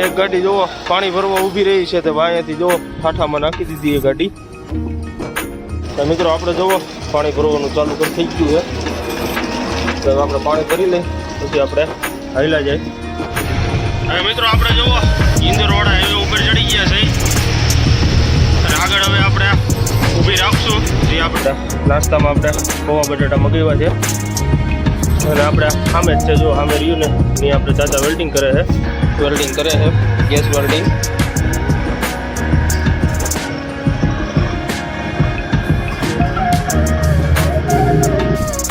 એક ગાડી જોવો, પાણી ભરવા ઊભી રહી છે તે અહીંયાથી જોવો, ઠાઠામાં નાખી દીધી એ ગાડી. તો મિત્રો આપણે જોવો, પાણી ભરવાનું ચાલુ કરી થઈ ગયું છે. તો આપણે પાણી ભરી લઈ પછી આપણે હાઈલા જાય. હવે મિત્રો આપણે જોવો ઇન્દોરવાડા હાઈવે ઉપર ચડી ગયા છે. અને આગળ હવે આપણે ઊભી રાખશું. જે આપણે નાસ્તામાં આપણે પૌવા બટાટા મગાવ્યા છે. અને આપણે સામે જ છે, જો સામે રહ્યું ને એ આપણે ચાચા વેલ્ડિંગ કરે છે. વેલ્ડિંગ કરે છે, ગેસ વેલ્ડિંગ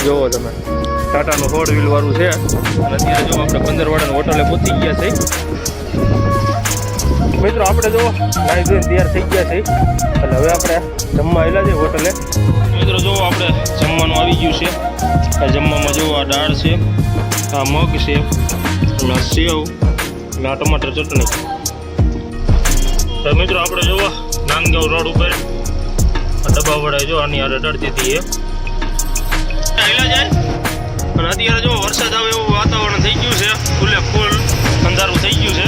જોવો તમે. ટાટાનું ફોર વ્હીલ વાળું છે. અને અત્યારે જો આપણે પંદર વાળાની હોટલે પહોંચી ગયા છે. મિત્રો, આપણે જો નાઈ ધોઈને તૈયાર થઈ ગયા છે. એટલે હવે આપણે જમવા આવેલા છે હોટલે. મિત્રો, જો આપણે જમવાનું આવી ગયું છે. આ જમવામાં જો આ દાળ છે, આ મગ છે, અને સેવ. આ ટમાટર ચટણી તો મિત્રો આપણે જોવા નાનગાંવ રોડ ઉપર. ડબ્બા વડાય જો, આની હારે ડરતી હતી એ. અને અત્યારે જો, વરસાદ આવે એવું વાતાવરણ થઈ ગયું છે. ફૂલે ફૂલ અંધારું થઈ ગયું છે.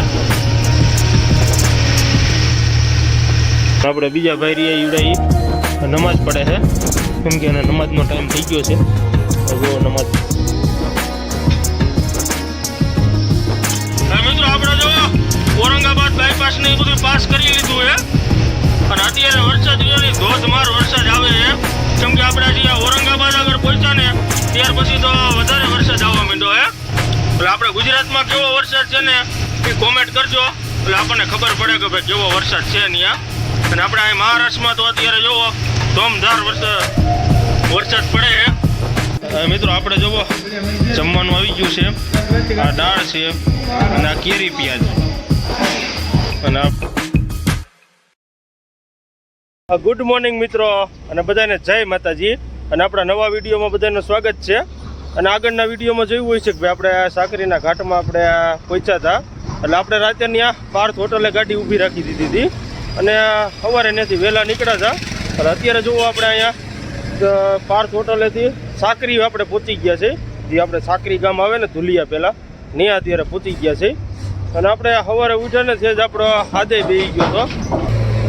આપણે બીજા ભાઈ રહ્યા ઈવડાઈ નમાજ પડે છે કેમ કે એને નમાજનો ટાઈમ થઈ ગયો છે. જો, નમાજ બાયપાસ ને બધું પાસ કરી લીધું છે. અને અત્યારે વરસાદ ધોધમાર વરસાદ આવે છે. કેમ કે આપણે જે ઔરંગાબાદ આગળ પહોંચ્યા ને, ત્યાર પછી તો વધારે વરસાદ આવવા માંડ્યો હે એટલે આપણે ગુજરાતમાં કેવો વરસાદ છે ને, એ કોમેન્ટ કરજો. એટલે આપણને ખબર પડે કે ભાઈ કેવો વરસાદ છે અહીંયા અને આપણે અહીં મહારાષ્ટ્રમાં તો અત્યારે જોવો ધોમધાર વરસાદ વરસાદ પડે છે. મિત્રો, આપણે જોવો જમવાનું આવી ગયું છે. આ દાળ છે અને આ કેરી પિયાજ. અને ગુડ મોર્નિંગ મિત્રો, અને બધાને જય માતાજી. અને આપણા નવા વિડીયોમાં બધાનું સ્વાગત છે. અને આગળના વિડીયોમાં જોયું હોય છે કે ભાઈ આપણે સાકરીના ઘાટમાં આપણે પહોંચ્યા હતા. એટલે આપણે રાતે ત્યાં પાર્થ હોટલે ગાડી ઊભી રાખી દીધી હતી. અને સવારે ત્યાંથી વહેલા નીકળ્યા હતા. અને અત્યારે જુઓ આપણે અહીંયા પાર્થ હોટલેથી સાકરી આપણે પહોંચી ગયા છે. જે આપણે સાકરી ગામ આવે ને ધુલિયા પહેલાં, ત્યાં અત્યારે પહોંચી ગયા છે. અને આપણે સવારે ઉઠ્યા છે જ આપણો હાદે બેસી ગયો હતો.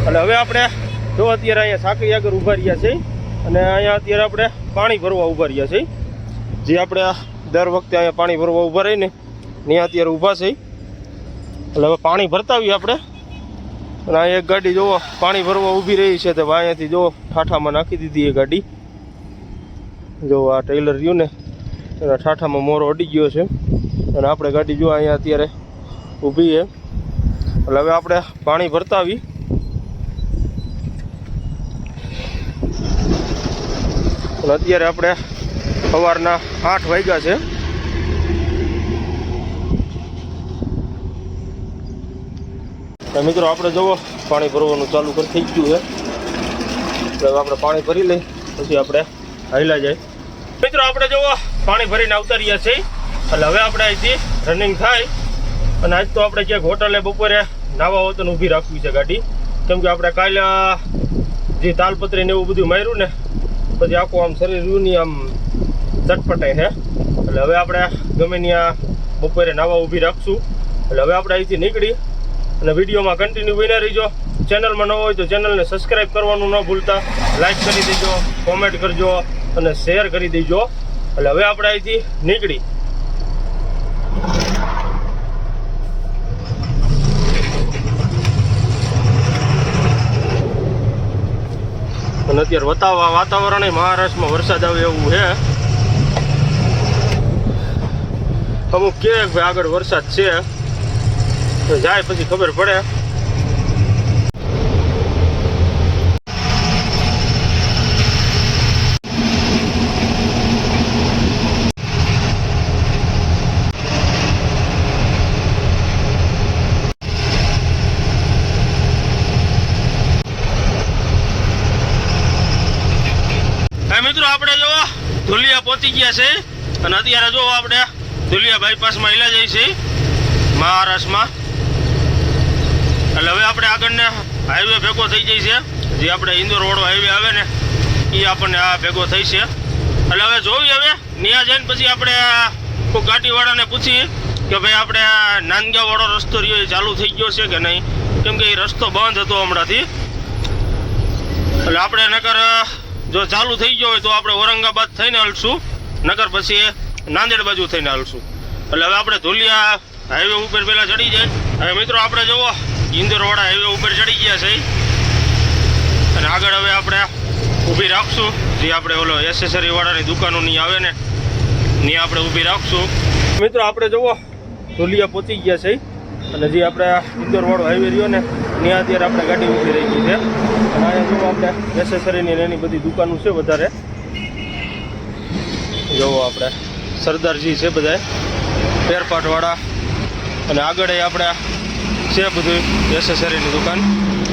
એટલે હવે આપણે જો અત્યારે અહીંયા સાકરી આગળ ઊભા રહ્યા છીએ અને અહીંયા અત્યારે આપણે પાણી ભરવા ઊભા રહ્યા છે જે આપણે દર વખતે અહીંયા પાણી ભરવા ઊભા રહીને ત્યાં અત્યારે ઊભા છે એટલે હવે પાણી ભરતા આવીએ આપણે. અને અહીંયા એક ગાડી જોવો પાણી ભરવા ઊભી રહી છે તો અહીંયાથી જો ઠાઠામાં નાખી દીધી એ ગાડી. જો આ ટેલર રહ્યું ને, એના ઠાઠામાં મોરો અડી ગયો છે. અને આપણે ગાડી જો અહીંયા અત્યારે ઊભી છે. એટલે હવે આપણે પાણી ભરતાવી. અને અત્યારે આપણે સવારના આઠ વાગ્યા છે. મિત્રો આપણે જુઓ, પાણી ભરવાનું ચાલુ કરી, થઈ ગયું છે. એટલે આપણે પાણી ભરી લઈ, પછી આપણે હાઈલા જાય. મિત્રો આપણે જુઓ, પાણી ભરીને આવતા રહ્યા છીએ. એટલે હવે આપણે અહીંથી રનિંગ થાય. અને આજ તો આપણે ક્યાંક હોટલે બપોરે નાવા વતન ઊભી રાખવી છે ગાડી. કેમ કે આપણે કાલે જે તાલપત્રી ને એવું બધું માર્યું ને, પછી આખું આમ શરીરની આમ ચટપટાઈ છે એટલે હવે આપણે ગમે ત્યાં બપોરે નાવા ઊભી રાખશું. એટલે હવે આપણે અહીંથી નીકળી અને વિડીયોમાં કન્ટિન્યુ બન્યા રહીજો. ચેનલમાં ન હોય તો ચેનલને સબસ્ક્રાઈબ કરવાનું ન ભૂલતા. લાઈક કરી દેજો કોમેન્ટ કરજો અને શેર કરી દેજો. એટલે હવે આપણે અહીંથી નીકળી. અને અત્યારે વતાવા વાતાવરણ મહારાષ્ટ્રમાં વરસાદ આવે એવું છે. અમુક કે ભાઈ આગળ વરસાદ છે. જાય પછી ખબર પડે હા મિત્રો, આપણે જો ધુલિયા પહોંચી ગયા છે. અને અત્યારે જો આપણે ધુલિયા બાયપાસમાં હિલા જઈએ છીએ મહારાષ્ટ્રમાં. એટલે હવે આપણે આગળને હાઈવે ભેગો થઈ જાય છે. જે આપણે ઇન્દોર વાળો હાઈવે આવે ને, એ આપણને આ ભેગો થઈ છે. એટલે હવે જોવી હવે ત્યાં જઈને પછી આપણે કોઈ ગાડીવાળાને પૂછી કે ભાઈ આપણે નાનગાવાળો વાળો રસ્તો રહ્યો એ ચાલુ થઈ ગયો છે કે નહીં? કેમ કે એ રસ્તો બંધ હતો હમણાંથી. એટલે આપણે નકર જો ચાલુ થઈ ગયો હોય તો આપણે ઔરંગાબાદ થઈને હાલશું. નગર પછી નાંદેડ બાજુ થઈને હાલશું. એટલે હવે આપણે ધુલિયા હાઈવે ઉપર પહેલાં ચડી જાય. હવે મિત્રો આપણે જુઓ ઇન્દોરવાડા હાઈવે ઉપર ચડી ગયા છે. અને આગળ હવે આપણે ઊભી રાખશું. જે આપણે ઓલો એસેસરીવાળાની દુકાનોની આવે ને, ની આપણે ઊભી રાખશું. મિત્રો આપણે જુઓ, ધુલિયા પહોંચી ગયા છે. અને જે આપણે ઇન્દોરવાળો હાઈવે રહ્યો ને ત્યાં અત્યારે આપણે ગાડી ઊભી રહી છે. અને અહીંયા જુઓ આપણે એસેસરીની એની બધી દુકાનો છે વધારે. જોવો આપણે સરદારજી છે બધા ફેરપાટવાળા અને આગળ આપણે છે બધું એસેસરીની દુકાન.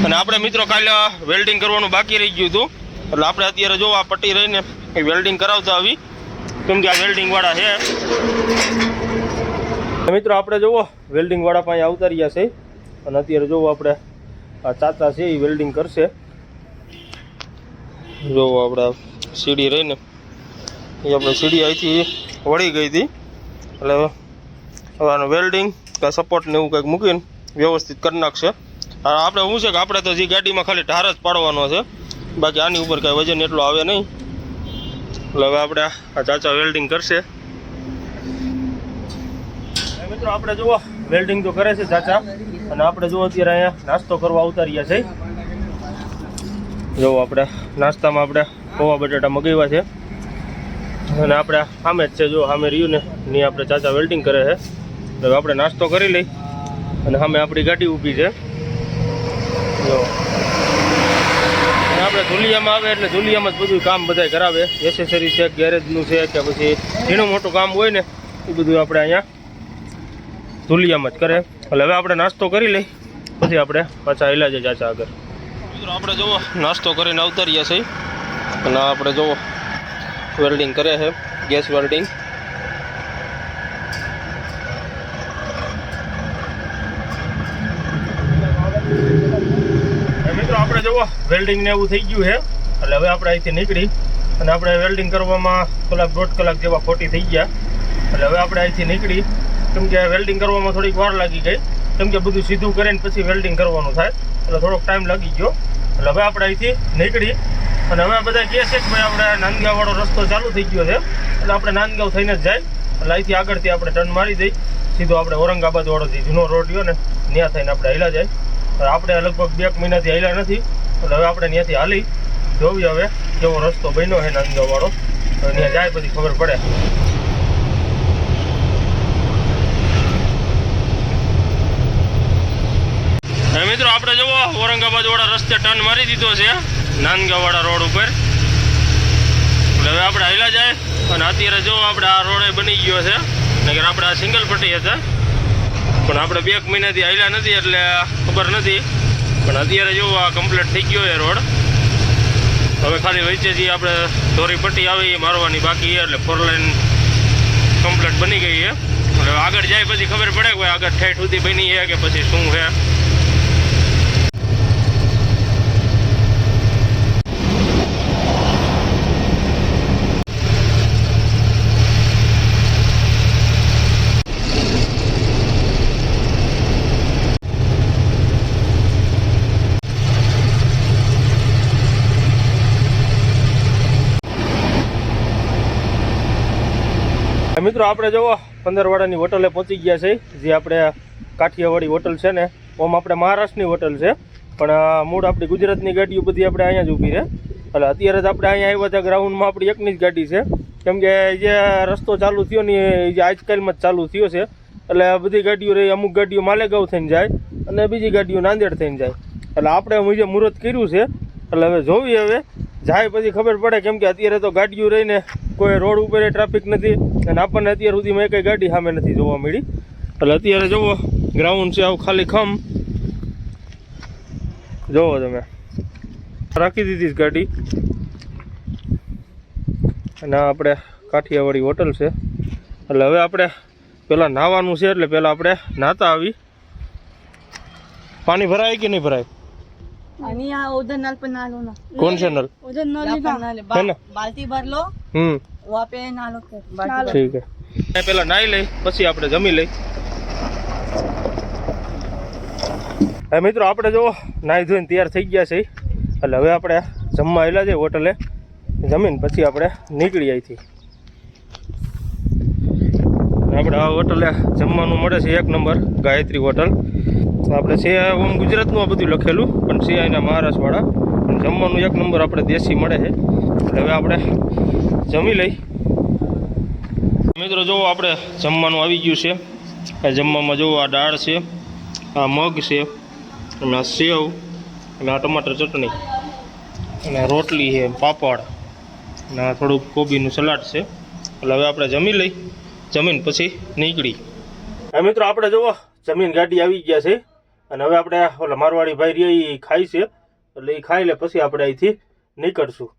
અને આપણે મિત્રો કાલે વેલ્ડિંગ કરવાનું બાકી રહી ગયું હતું. એટલે આપણે અત્યારે જો આ પટ્ટી રહીને એ વેલ્ડિંગ કરાવતા આવી. કેમ કે આ વેલ્ડિંગવાળા છે. મિત્રો આપણે જુઓ વેલ્ડિંગવાળા પાસે આવતા રહ્યા છે. અને અત્યારે જોવો આપણે આ ચાચા છે, એ વેલ્ડિંગ કરશે. જોવો આપણે સીડી રહીને એ આપણે સીડી અહીંથી વળી ગઈ હતી. એટલે હવે આનું વેલ્ડિંગ કે સપોર્ટ ને એવું કંઈક મૂકીને વ્યવસ્થિત કરી નાખશે. આપણે શું છે કે આપણે તો જે ગાડીમાં ખાલી ઢાર જ પાડવાનો છે. બાકી આની ઉપર કાંઈ વજન એટલો આવે નહીં. એટલે હવે આપણે આ ચાચા વેલ્ડિંગ કરશે. મિત્રો, આપણે જુઓ વેલ્ડિંગ તો કરે છે ચાચા. અને આપણે જો અત્યારે અહીંયા નાસ્તો કરવા આવતા રહ્યા છે જુઓ આપણે નાસ્તામાં આપણે પૌવા બટાટા મગાવ્યા છે. અને આપણે સામે જ છે જો સામે રહ્યું ને, ની આપણે ચાચા વેલ્ડિંગ કરે છે. હવે આપણે નાસ્તો કરી લઈ. અને સામે આપણી ગાડી ઊભી છે. જો. આપણે ધુલિયામાં આવે એટલે ધુલિયામાં જ બધું કામ બધાય કરાવે. એસેસરી છે ગેરેજનું છે કે પછી ઝીણું મોટું કામ હોય ને, એ બધું આપણે અહીંયા ધુલિયામાં જ કરે. એટલે હવે આપણે નાસ્તો કરી લઈ. પછી આપણે પાછા હેલા જઈએ ચાચા આગળ. મિત્રો આપણે જુઓ નાસ્તો કરીને અવતરીએ છીએ. અને આપણે જુઓ વેલ્ડિંગ કરે છે ગેસ વેલ્ડિંગ મિત્રો આપણે જુઓ વેલ્ડિંગ ને એવું થઈ ગયું છે. એટલે હવે આપણે અહીંથી નીકળી. અને આપણે વેલ્ડિંગ કરવામાં કલાક દોઢ કલાક જેવા ખોટી થઈ ગયા. એટલે હવે આપણે અહીંથી નીકળી. કેમ કે વેલ્ડિંગ કરવામાં થોડીક વાર લાગી ગઈ. કેમ કે બધું સીધું કરીને પછી વેલ્ડિંગ કરવાનું થાય. એટલે થોડોક ટાઈમ લાગી ગયો. એટલે હવે આપણે અહીંથી નીકળી. અને હવે બધા કહે છે કે ભાઈ આપણે નાંદગાંવ રસ્તો ચાલુ થઈ ગયો છે. એટલે આપણે નાનગાંવ થઈને જ જાય. એટલે અહીંથી આગળથી આપણે ટર્ન મારી દઈ. સીધો આપણે ઔરંગાબાદવાળો જે જૂનો રોડ રહ્યો ને ત્યાં થઈને આપણે હાલ્યા જાય. આપણે લગભગ બે મહિનાથી હાલ્યા નથી. એટલે હવે આપણે ત્યાંથી હાલી. જોવી હવે કેવો રસ્તો બન્યો છે નાનગાંવવાળો ત્યાં જાય પછી ખબર પડે હવે મિત્રો આપણે જુઓ ઔરંગાબાદ વાળા રસ્તે ટર્ન મારી દીધો છે નાંદગાંવ રોડ ઉપર. હવે આપણે હાલ્યા જાય, અને અત્યારે જો આપણે આ રોડે બની ગયો છે નગર આપણે આ સિંગલ પટ્ટી હતા પણ આપણે બે મહિનાથી હાલ્યા નથી, એટલે ખબર નથી. પણ અત્યારે જો આ કમ્પ્લીટ થઈ ગયો એ રોડ. હવે ખાલી વચ્ચેથી આપણે ધોરી પટ્ટી આવી, મારવાની બાકી છે, એટલે ફોર લાઈન કમ્પ્લીટ બની ગઈ છે. એટલે આગળ જાય પછી ખબર પડે કે આગળ ઠેઠ સુધી બની છે કે પછી શું છે. મિત્રો આપણે જુઓ, પંદરવાડાની હોટલે પહોંચી ગયા છે. જે આપણે કાઠિયાવાડી હોટલ છે ને, ઓમ આપણે મહારાષ્ટ્રની હોટલ છે. પણ મૂળ આપણી ગુજરાતની ગાડીઓ બધી આપણે અહીંયા જ ઊભી રહે. એટલે અત્યારે જ આપણે અહીંયા આવ્યા હતા, ગ્રાઉન્ડમાં આપણી એકની જ ગાડી છે. કેમ કે જે રસ્તો ચાલુ થયો ને, એ જે આજકાલમાં જ ચાલુ થયો છે. એટલે બધી ગાડીઓ રહી, અમુક ગાડીઓ માલેગાંવ થઈને જાય અને બીજી ગાડીઓ નાંદેડ થઈને જાય. એટલે આપણે જે મુહૂર્ત કર્યું છે, એટલે હવે જોવી હવે. જાય પછી ખબર પડે, કેમ કે અત્યારે તો ગાડીઓ રહીને કોઈ રોડ ઉપર ટ્રાફિક નથી. અને આપણને અત્યાર સુધીમાં એકઈ ગાડી સામે નથી જોવા મળી. એટલે અત્યારે જુઓ ગ્રાઉન્ડ છે આવું ખાલી ખમ. જુઓ તમે. રાખી દીધી ગાડી. અને આપણે કાઠિયાવાડી હોટલ છે. એટલે હવે આપણે પેલા નાહવાનું છે એટલે પેલા આપણે નાતા આવી. પાણી ભરાય કે નહીં ભરાય? કોણ છે નલ? બાલટી ભરલો હમ. वो आप ये ना लो ठीक है मैं નાઈ લઈ પછી આપણે જમી લઈ. હવે મિત્રો આપણે જો નાહી ધોઈને તૈયાર થઈ ગયા છે એટલે હવે આપણે જમવા આવેલા છે હોટલે. જમીન પછી આપણે નીકળી અહીંથી. આપણે આ હોટલે જમવાનું મળે છે એક નંબર ગાયત્રી હોટલ. આપણે છે ઓમ ગુજરાતનું આ બધું લખેલું પણ છે અહીંના મહારાષ્ટ્રવાળા જમવાનું એક નંબર આપણે દેશી મળે છે. એટલે હવે આપણે જમી લઈ. મિત્રો જુઓ આપણે જમવાનું આવી ગયું છે. આ જમવામાં જુઓ આ દાળ છે, આ મગ છે, અને આ સેવ, અને આ ટમાટર ચટણી, અને રોટલી છે, પાપડ, અને આ થોડુંક કોબીનું સલાડ છે. એટલે હવે આપણે જમી લઈ. જમીન પછી નીકળી. હા મિત્રો, આપણે જુઓ જમીન ગાડી આવી ગયા છે. અને હવે આપણે ઓલા મારવાડી ભાઈ રહ્યા એ ખાય છે. એટલે એ ખાઈ લે, પછી આપણે અહીંથી નીકળશું.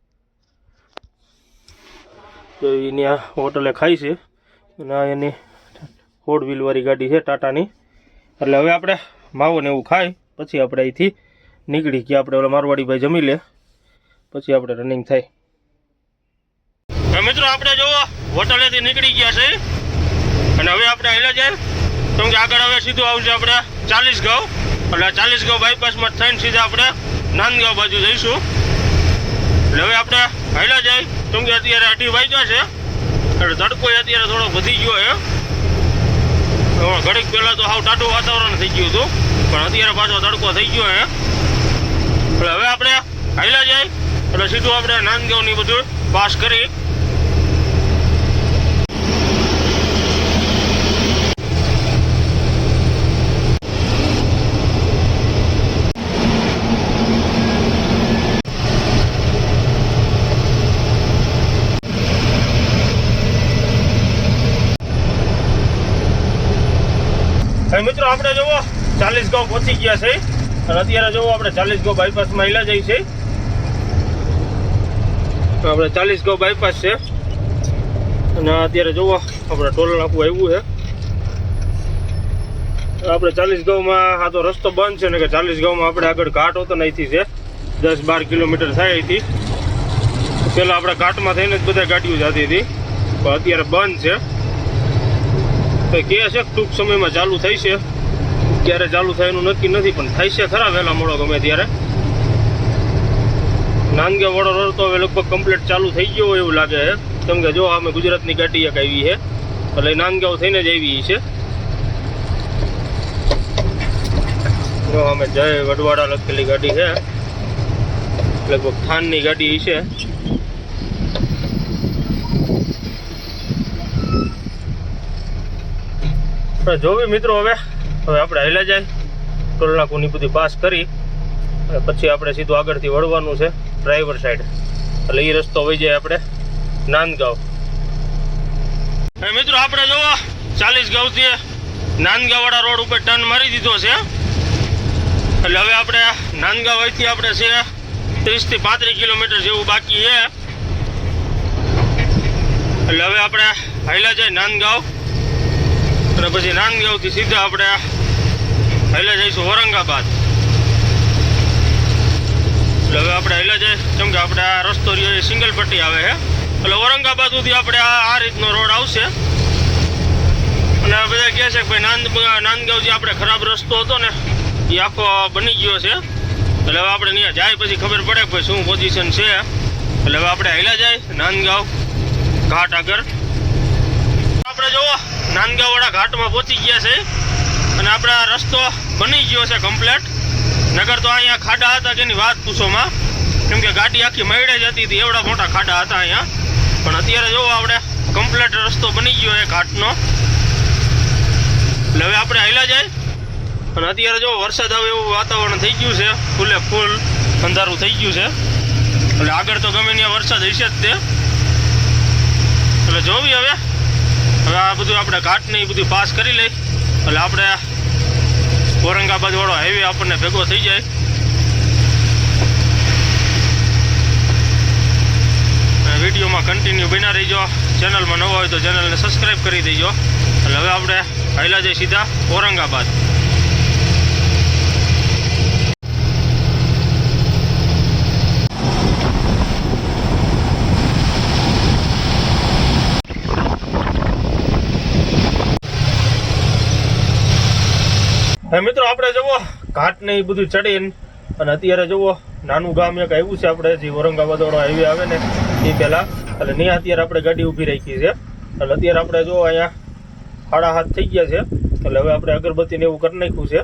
તો એની આ હોટલે ખાઈ છે. અને એની ફોર વ્હીલવાળી ગાડી છે, ટાટાની. એટલે હવે આપણે માવો ને એવું ખાય પછી આપણે અહીંથી નીકળી ગયા. આપણે ઓલા મારવાડી ભાઈ જમી લે, પછી આપણે રનિંગ થાય. મિત્રો, આપણે જોવો હોટલેથી નીકળી ગયા છે. અને હવે આપણે હેલા જાય. કેમ કે આગળ હવે સીધું આવશે આપણે ચાલીસ ગાંવ એટલે ચાલીસ ગાંવ બાયપાસમાં થઈને સીધા આપણે નાંદગાંવ બાજુ જઈશું. એટલે હવે આપણે હેલા જાય. કેમ કે અત્યારે અઢી વાગ્યા છે. એટલે તડકો અત્યારે થોડો વધી ગયો છે. ઘડીક પહેલાં તો સાવ ટાઢું વાતાવરણ થઈ ગયું હતું. પણ અત્યારે પાછો તડકો થઈ ગયો છે. એટલે હવે આપણે હાઈલા જાય. એટલે સીધું આપણે નાંદગાંવની બધું પાસ કરી હવે મિત્રો, આપણે જુઓ, ચાલીસ ગાઉ પહોંચી ગયા છે. અને અત્યારે જુઓ, આપણે ચાલીસ ગાઉ બાયપાસમાં હિલા જઈ છે. આપણે ચાલીસ ગાઉ બાયપાસ છે. અને અત્યારે જુઓ, આપણે ટોલ નાખવું આવ્યું છે. આપણે ચાલીસ ગાઉમાં આ તો રસ્તો બંધ છે ને કે ચાલીસ ગાઉમાં આપણે આગળ ઘાટ હતો ને છે. દસ બાર કિલોમીટર થાય અહીંથી. પહેલાં આપણે ઘાટમાં થઈને જ બધા ગાડીઓ જતી હતી. પણ અત્યારે બંધ છે. તો કહે છે ટૂંક સમયમાં ચાલુ થઈ છે. ક્યારે ચાલુ થાય એનું નક્કી નથી, પણ થાય છે ખરા વહેલા મોડો ગમે ત્યારે. નાનગા વડો રોડ તો હવે લગભગ કમ્પ્લીટ ચાલુ થઈ ગયો એવું લાગે છે. કેમ કે જો અમે ગુજરાતની ગાડી એક આવી છે, એટલે નાનગાંવ થઈને જ આવી છે. જો અમે જય વડવાડા લખેલી ગાડી છે. લગભગ થાનની ગાડી છે. તો જોવી મિત્રો હવે. હવે આપણે હેલા જાય. કલાકોની બધી પાસ કરી. પછી આપણે સીધું આગળથી વળવાનું છે ડ્રાઈવર સાઈડ એટલે એ રસ્તો વહી જાય આપણે નાંદગાંવ. મિત્રો આપણે જોવો, ચાલીસ ગાંવથી નાંદગાંવવાળા રોડ ઉપર ટર્ન મારી દીધો છે. એટલે હવે આપણે નાંદગાંવ અહીંથી આપણે છે ત્રીસથી પાંત્રીસ કિલોમીટર જેવું બાકી છે. એટલે હવે આપણે હાઈલા જાય નાંદગાંવ. અને પછી નાનગાંવથી સીધા આપણે હાઈલા જઈશું ઔરંગાબાદ. એટલે હવે આપણે હાઈલા જઈએ. કેમ કે આપણે આ રસ્તો રહ્યો એ સિંગલ પટ્ટી આવે છે. એટલે ઔરંગાબાદ સુધી આપણે આ રીતનો રોડ આવશે. અને બધા કહે છે કે ભાઈ નાંદ નાંદગાંવથી આપણે ખરાબ રસ્તો હતો ને, એ આખો બની ગયો છે. એટલે હવે આપણે ત્યાં જાય પછી ખબર પડે કે શું પોઝિશન છે. એટલે હવે આપણે હેલા જાય નાંદગાંવ, ઘાટ આગળ. આપણે જોવો. નાંદગાંવવાળા ઘાટમાં પહોંચી ગયા છે અને આપણે આ રસ્તો બની ગયો છે કમ્પ્લેટ નગર તો અહીંયા ખાડા હતા એની વાત પૂછોમાં. કેમ કે ગાડી આખી મયડે જ હતી, એવડા મોટા ખાડા હતા અહીંયા. પણ અત્યારે જોવો આપણે કમ્પ્લેટ રસ્તો બની ગયો છે ઘાટનો. એટલે હવે આપણે હાલા જાય. અને અત્યારે જો વરસાદ આવે એવું વાતાવરણ થઈ ગયું છે, ફૂલે ફૂલ અંધારું થઈ ગયું છે. એટલે આગળ તો ગમે ત્યાં વરસાદ હશે જ તે. એટલે જોવી હવે. હવે આ બધું આપણે ઘાટને એ બધું પાસ કરી લઈ. એટલે આપણે ઔરંગાબાદ વાળો હાઈવે આપણને ભેગો થઈ જાય. વિડીયોમાં કન્ટિન્યુ બના રહીજો. ચેનલમાં નવો હોય તો ચેનલને સબસ્ક્રાઈબ કરી દેજો. એટલે હવે આપણે હાઈલા જઈ સીધા ઔરંગાબાદ. હવે મિત્રો આપણે જુઓ, ઘાટ ને એ બધું ચડીને, અને અત્યારે જુઓ, નાનું ગામ એક આવ્યું છે આપણે, જે ઔરંગાબાદ વાળો હાઈવે આવે ને, એ પહેલા. એટલે નહીં અત્યારે આપણે ગાડી ઊભી રાખી છે. એટલે અત્યારે આપણે જુઓ અહીંયા સાડા હાથ થઈ ગયા છે. એટલે હવે આપણે અગરબત્તીને એવું કરી નાખ્યું છે.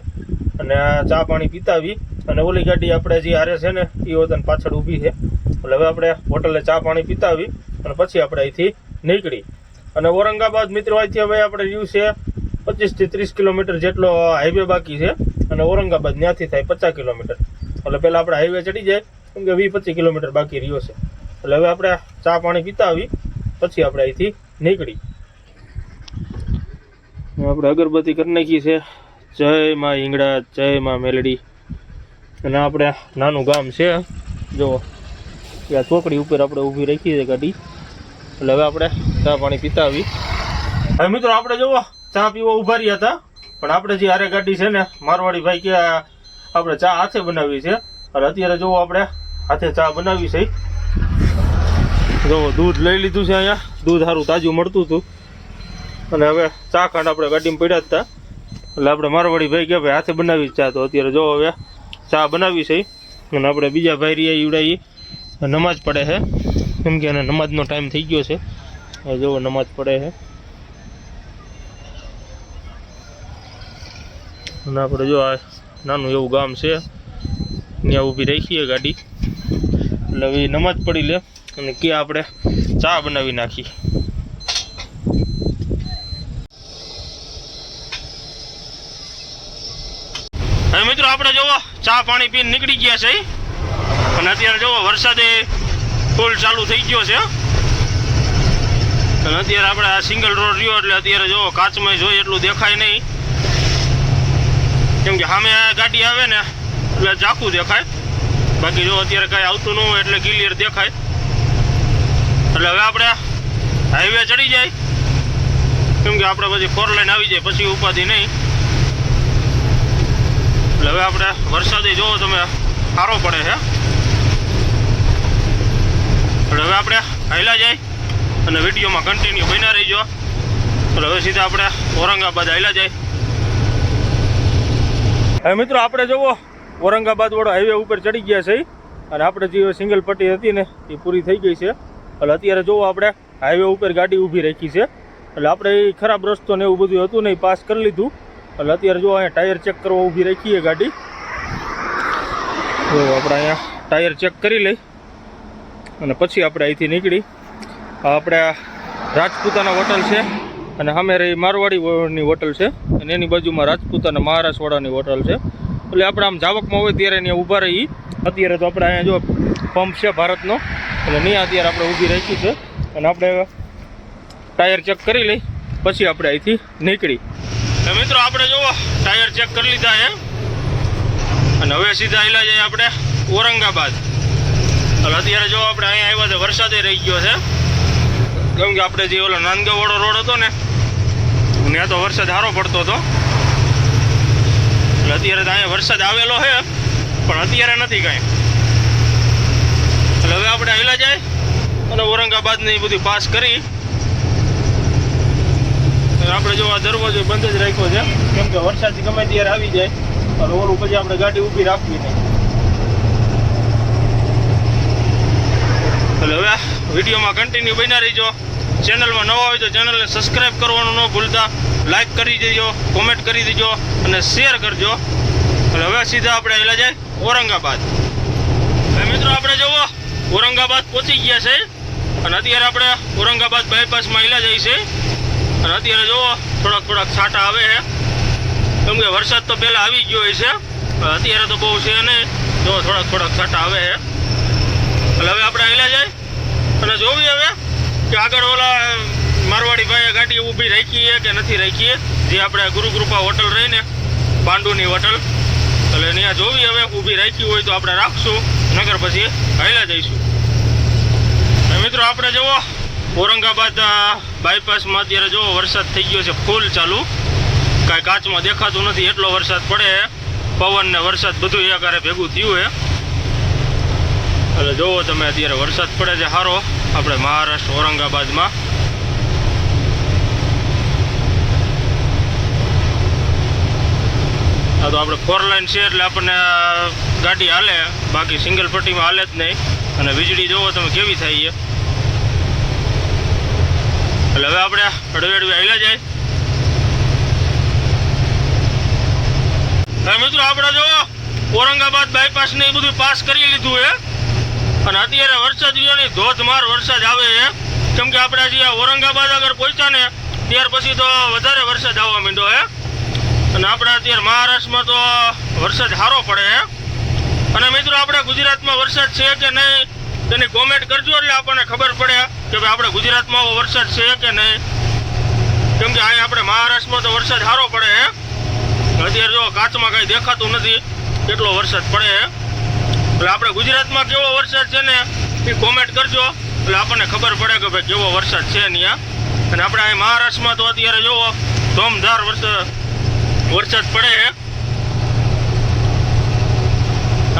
અને ચા પાણી પીતાવી. અને ઓલી ગાડી આપણે જે હારે છે ને, એ વતન પાછળ ઊભી છે. એટલે હવે આપણે હોટલે ચા પાણી પીતાવી. અને પછી આપણે અહીંથી નીકળી. અને ઔરંગાબાદ મિત્રો, અહીંથી હવે આપણે રહ્યું છે પચીસથી ત્રીસ કિલોમીટર જેટલો હાઈવે બાકી છે અને ઔરંગાબાદ ત્યાંથી થાય પચાસ કિલોમીટર. એટલે પહેલાં આપણે હાઈવે ચડી જાય, કેમ કે વીસ પચીસ કિલોમીટર બાકી રહ્યો છે. એટલે હવે આપણે ચા પાણી પીતા આવી પછી આપણે અહીંથી નીકળી. આપણે અગરબત્તી કરી નાખી છે. જય માં ઈંગડા જય માં મેલડી. અને આપણે નાનું ગામ છે. જો, આ ચોકડી ઉપર આપણે ઊભી રાખી છે ગાડી. એટલે હવે આપણે ચા પાણી પીતા આવી હવે મિત્રો, આપણે જુઓ ચા પીવા ઊભા રહ્યા હતા. પણ આપણે જે હારે ગાડી છે ને, મારવાડી ભાઈ કે આપણે ચા હાથે બનાવી છે. અને અત્યારે જુઓ આપણે, હાથે ચા બનાવી છે. જો દૂધ લઈ લીધું છે અહીંયા. દૂધ સારું તાજું મળતું હતું. અને હવે ચા ખાંડ આપણે ગાડીમાં પડ્યા હતા. એટલે આપણે મારવાડી ભાઈ કે ભાઈ હાથે બનાવી ચા. તો અત્યારે જો હવે, ચા બનાવી છે. અને આપણે બીજા ભાઈ રહ્યા ઈવડાઈ નમાજ પડે છે. કેમ કે એને નમાજનો ટાઈમ થઈ ગયો છે. જુઓ નમાજ પડે છે. અને આપણે જો આ નાનું એવું ગામ છે. ત્યાં ઊભી રાખીએ ગાડી. એટલે હવે નમાજ પડી લે અને કે આપણે ચા બનાવી નાખી મિત્રો આપણે જોવો ચા પાણી પીને નીકળી ગયા છે. અને અત્યારે જોવો વરસાદે ફૂલ ચાલુ થઈ ગયો છે. અને અત્યારે આપણે આ સિંગલ રોડ રહ્યો, એટલે અત્યારે જોવો કાચમાં જોઈએ એટલું દેખાય નહીં. કેમ કે સામે ગાડી આવે ને, એટલે ઝાખું દેખાય. બાકી જો અત્યારે કાંઈ આવતું ન હોય એટલે ક્લિયર દેખાય. એટલે હવે આપણે હાઈવે ચડી જાય. કેમ કે આપણે પછી ફોર લાઈન આવી જાય, પછી ઉપાધિ નહીં. એટલે હવે આપણે વરસાદે જોવો તમે સારો પડે છે. એટલે હવે આપણે હાઈલા જાય અને વિડીયોમાં કન્ટિન્યુ બન્યા રહીજો. એટલે હવે સીધા આપણે ઔરંગાબાદ હાઈલા જાય. હવે મિત્રો આપણે જુઓ ઔરંગાબાદ વાળો હાઈવે ઉપર ચડી ગયા છે. અને આપણે જે સિંગલ પટ્ટી હતી ને, એ પૂરી થઈ ગઈ છે. એટલે અત્યારે જુઓ આપણે હાઈવે ઉપર ગાડી ઊભી રાખી છે. એટલે આપણે એ ખરાબ રસ્તો ને એવું બધું હતું ને, એ પાસ કરી લીધું. એટલે અત્યારે જો અહીંયા ટાયર ચેક કરવા ઊભી રાખીએ ગાડી. જો આપણે અહીંયા ટાયર ચેક કરી લઈ. અને પછી આપણે અહીંથી નીકળી. આપણે રાજપૂતાના હોટલ છે. અને સામે રહી મારવાડીની હોટલ છે. અને એની બાજુમાં રાજપૂતાના મહારાષ્ટ્રવાળાની હોટલ છે. એટલે આપણે આમ જાવકમાં હોય ત્યારે અહીંયા ઊભા રહી અત્યારે તો આપણે અહીંયા જો પંપ છે ભારતનો. એટલે ત્યાં અત્યારે આપણે ઊભી રાખી છે. અને આપણે ટાયર ચેક કરી લઈ, પછી આપણે અહીંથી નીકળી. મિત્રો આપણે જુઓ ટાયર ચેક કરી લીધા છે. અને હવે સીધા આવેલા જઈએ આપણે ઔરંગાબાદ. એટલે અત્યારે જો આપણે અહીંયા આવ્યા છે વરસાદે રહી ગયો છે. કેમ કે આપણે જે ઓલો નાનગાવાળો રોડ હતો ને ત્યાં તો વરસાદ સારો પડતો હતો. એટલે અત્યારે તો અહીંયા વરસાદ આવેલો છે, પણ અત્યારે નથી કાંઈ. એટલે હવે આપણે આવેલા જાય અને ઔરંગાબાદની બધી પાસ કરી. આપણે જો આ દરવાજો બંધ જ રાખ્યો છે, કેમ કે વરસાદ ગમે ત્યારે આવી જાય અને ઓલું પછી આપણે ગાડી ઊભી રાખવી નહીં. એટલે હવે વિડીયોમાં કન્ટિન્યુ બન્યા રહીજો. ચેનલમાં નવા હોય તો ચેનલને સબસ્ક્રાઈબ કરવાનું ન ભૂલતા. લાઈક કરી દેજો કોમેન્ટ કરી દેજો અને શેર કરજો. એટલે હવે સીધા આપણે આવેલા જાય ઔરંગાબાદ. મિત્રો આપણે જુઓ ઔરંગાબાદ પહોંચી ગયા છે. અને અત્યારે આપણે ઔરંગાબાદ બાયપાસમાં એલા જઈએ છે અને અત્યારે જુઓ થોડાક થોડાક છાંટા આવે છે. કેમ કે વરસાદ તો પહેલાં આવી ગયો હોય છે. અત્યારે તો બહુ છે નહીં. જો થોડાક થોડાક છાંટા આવે છે. એટલે હવે આપણે આવેલા જાય અને જોવી હવે કે આગળ ઓલા મારવાડી ભાઈએ ગાડી ઊભી રાખી છે કે નથી રાખીએ જે આપણે ગુરુકૃપા હોટલ રહીને પાંડુની હોટલ. એટલે ત્યાં જોવી હવે, ઊભી રાખી હોય તો આપણે રાખશું નગર પછી હાઈલા જઈશું. મિત્રો આપણે જુઓ, ઔરંગાબાદ બાયપાસમાં અત્યારે જુઓ, વરસાદ થઈ ગયો છે ફૂલ ચાલુ. કાંઈ કાચમાં દેખાતું નથી, એટલો વરસાદ પડે પવન ને વરસાદ બધું એ આકારે ભેગું થયું છે. એટલે જુઓ તમે, અત્યારે વરસાદ પડે છે સારો આપણે મહારાષ્ટ્ર, ઔરંગાબાદમાં. આ તો આપણે ફોર લાઈન છે એટલે આપણને ગાડી હાલે. બાકી સિંગલ પટ્ટીમાં હાલે જ નહીં. અને વીજળી જોવો તમે કેવી થાય છે. એટલે હવે આપણે અડવે અડવે હાલ્યા જાય. મિત્રો, આપણે જો ઔરંગાબાદ બાયપાસ ને એ બધું પાસ કરી લીધું છે. અને અત્યારે વરસાદ રહ્યો ધોધમાર વરસાદ આવે છે. કેમ કે આપણે હજી ઔરંગાબાદ આગળ પહોંચ્યા ને, ત્યાર પછી તો વધારે વરસાદ આવવા માંડ્યો હે અને આપણે અત્યારે મહારાષ્ટ્રમાં તો વરસાદ સારો પડે હે અને મિત્રો, આપણે ગુજરાતમાં વરસાદ છે કે નહીં, તેની કોમેન્ટ કરજો એટલે આપણને ખબર પડે કે ભાઈ આપણે ગુજરાતમાં વરસાદ છે કે નહીં. કેમ કે અહીંયા આપણે મહારાષ્ટ્રમાં તો વરસાદ સારો પડે હે અત્યારે જો કાચમાં કાંઈ દેખાતું નથી કેટલો વરસાદ પડે છે. એટલે આપણે ગુજરાતમાં કેવો વરસાદ છે ને, એ કોમેન્ટ કરજો. એટલે આપણને ખબર પડે કે ભાઈ કેવો વરસાદ છે ત્યાં અને આપણે અહીં મહારાષ્ટ્રમાં તો અત્યારે જોવો, ધોમધાર વરસાદ વરસાદ પડે છે.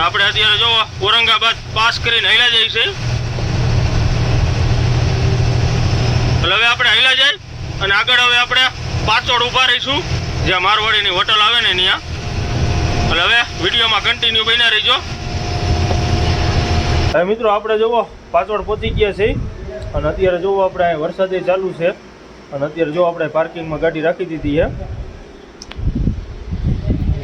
આપણે અત્યારે જોવો, ઔરંગાબાદ પાસ કરીને હૈલા જાય છે. એટલે હવે આપણે હૈલા જાય, અને આગળ હવે આપણે પાછળ ઊભા રહીશું. જ્યાં મારવાડીની હોટલ આવે ને ત્યાં એટલે હવે વિડીયોમાં કન્ટિન્યુ બન્યા રહીજો. હવે મિત્રો આપણે જુઓ પાછળ પહોંચી ગયા છે અને અત્યારે જુઓ આપણે વરસાદે ચાલુ છે. અને અત્યારે જો આપણે પાર્કિંગમાં ગાડી રાખી દીધી છે.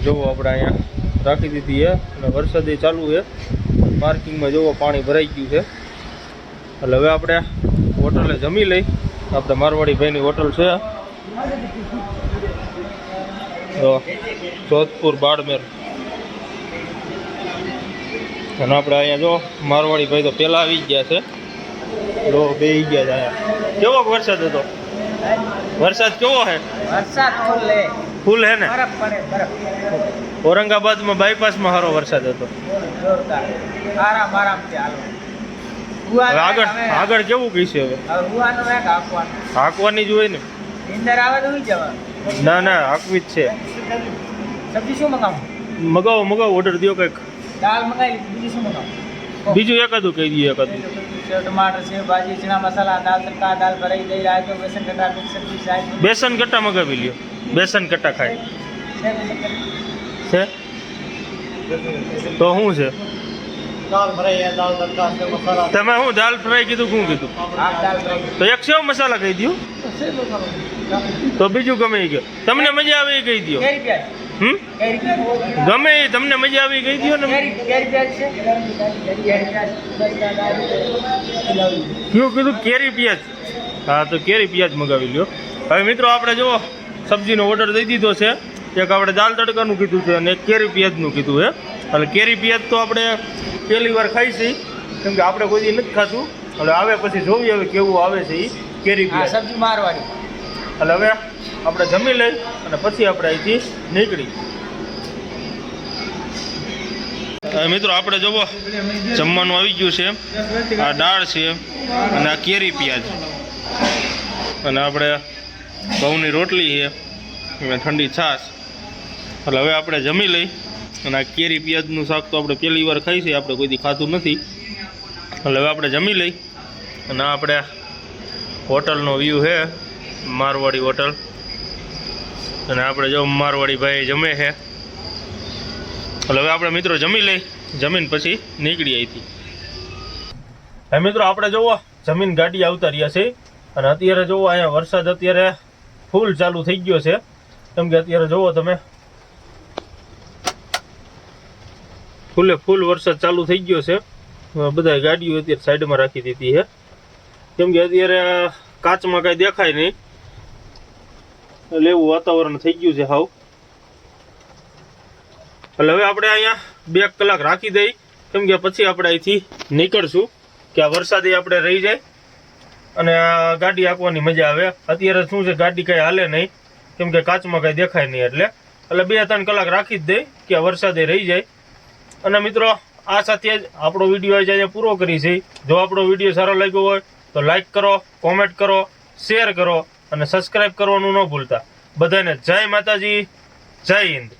જુઓ આપણે અહીંયા રાખી દીધી છે અને વરસાદે ચાલુ છે. પાર્કિંગમાં જુઓ પાણી ભરાઈ ગયું છે. એટલે હવે આપણે હોટલે જમી લઈ. આપણે મારવાડી ભાઈની હોટલ છે. જોધપુર બાડમેર. અને આપણે અહીંયા જો મારવાડી ભાઈ તો પહેલાં આવી ગયા છે. લો બે ગયા છે અહીંયા. કેવો વરસાદ હતો? વરસાદ કેવો છે? વરસાદ ફૂલ હે ને? ઔરંગાબાદમાં બાયપાસમાં સારો વરસાદ હતો. આરામ આગળ આગળ કેવું કહીશું હવે? હાંકવાનું. હાંકવાની જ હોય ને? નીંદર આવે તો જવા? ના ના હાંકવી જ છે. સબ્જી શું મંગાવું? મગાવો મગાવો ઓર્ડર દો કંઈક. દાળ મંગાવી લીધી, બીજું શું મંગાવું? બીજું એકાદું કહી દઈએ એક સેવ ટમાટર છે ભાજી ચણા મસાલા દાળ તડકા દાળ ભરાઈ દહીં રાયતો બેસન કટા મિક્સ સબ્જી સાહેબ બેસન કટ્ટા મગાવી લ્યો. બેસન કટ્ટા ખાય. છે તો શું છે? તમે હું દાલ ફ્રાય કીધું શું કીધું? તો એક સેવ મસાલા કહી દઉં તો બીજું ગમે એ ગયો. તમને મજા આવે એ કહી દો હમ? ગમે એ તમને મજા આવી ગઈ ગયો ને. કયું કીધું કેરી પ્યાજ. હા તો કેરી પ્યાજ મગાવી લ્યો. હવે મિત્રો આપણે જુઓ સબ્જીનો ઓર્ડર દઈ દીધો છે. એક આપણે દાલ તડકાનું કીધું છે અને એક કેરી પ્યાજનું કીધું છે. એટલે કેરી પ્યાજ તો આપણે પહેલી વાર ખાઈ છીએ કેમ કે આપણે કોઈ નથી ખાતું એટલે આવે પછી જોઈએ હવે કેવું આવે છે એ કેરી પ્યાજ. સબ્જી મારવાની એટલે હવે આપણે જમી લઈ અને પછી આપણે અહીંથી નીકળી. મિત્રો, આપણે જુઓ જમવાનું આવી ગયું છે. આ દાળ છે અને આ કેરી પ્યાજ. અને આપણે ઘઉંની રોટલી છે અને ઠંડી છાશ. એટલે હવે આપણે જમી લઈ અને આ કેરી પ્યાજનું શાક તો આપણે પહેલી વાર ખાઈ છે, આપણે કોઈથી ખાતું નથી. એટલે હવે આપણે જમી લઈ અને આપણે હોટલનો વ્યૂ છે, મારવાડી હોટલ અને આપણે જો મારવાડી ભાઈ જમે છે. એટલે હવે આપણે મિત્રો જમી લઈ, જમીન પછી નીકળી અહીંથી હવે મિત્રો, આપણે જોવો, જમીન ગાડી આવતા રહ્યા છે. અને અત્યારે જોવો, અહીંયા વરસાદ અત્યારે ફૂલ ચાલુ થઈ ગયો છે. કેમ કે અત્યારે જોવો તમે. ફૂલે ફૂલ વરસાદ ચાલુ થઈ ગયો છે. બધા ગાડીઓ અત્યારે સાઈડમાં રાખી દીધી છે. કેમ કે અત્યારે કાચમાં કાંઈ દેખાય નહીં. એવું વાતાવરણ થઈ ગયું છે હાવ. એટલે હવે આપણે અહીંયા બે કલાક રાખી દઈ. કેમ કે પછી આપણે અહીંથી નીકળશું કે આ વરસાદે આપણે રહી જાય. અને ગાડી આપવાની મજા આવે. અત્યારે શું છે, ગાડી કાંઈ હાલે નહીં. કેમ કે કાચમાં કાંઈ દેખાય નહીં એટલે. એટલે બે ત્રણ કલાક રાખી જ દઈ કે આ વરસાદે રહી જાય. અને મિત્રો, આ સાથે જ આપણો વીડિયો આજે પૂરો કરી છે. જો આપણો વીડિયો સારો લાગ્યો હોય તો લાઈક કરો, કોમેન્ટ કરો, શેર કરો. અને સબસ્ક્રાઈબ કરવાનું ન ભૂલતા. બધાને જય માતાજી જય હિન્દ.